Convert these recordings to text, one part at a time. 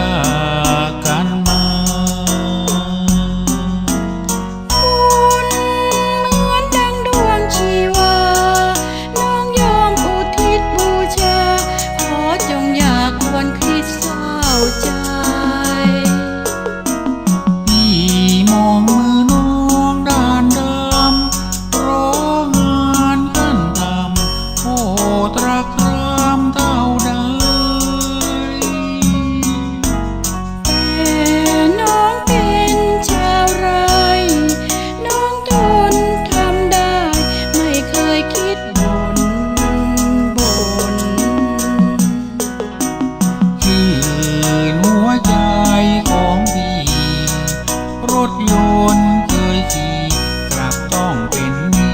time. ถยนต์เคยขี่กลับต้องเป็น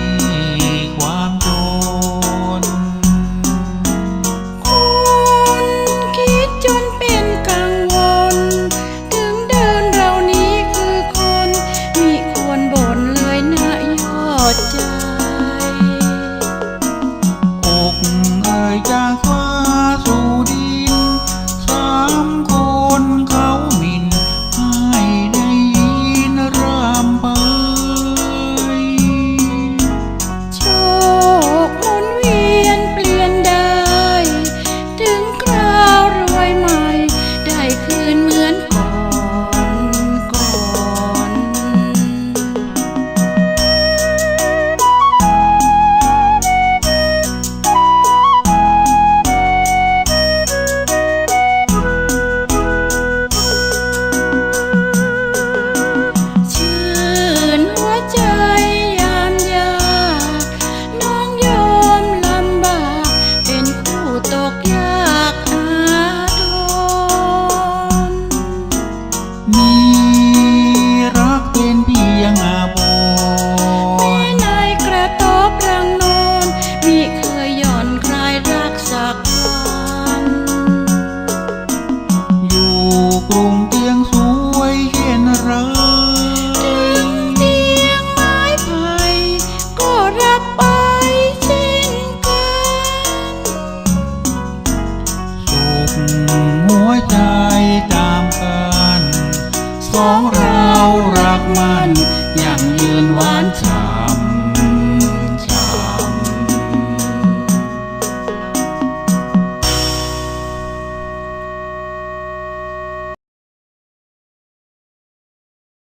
ของเรารักมันอย่างยืนหวานชา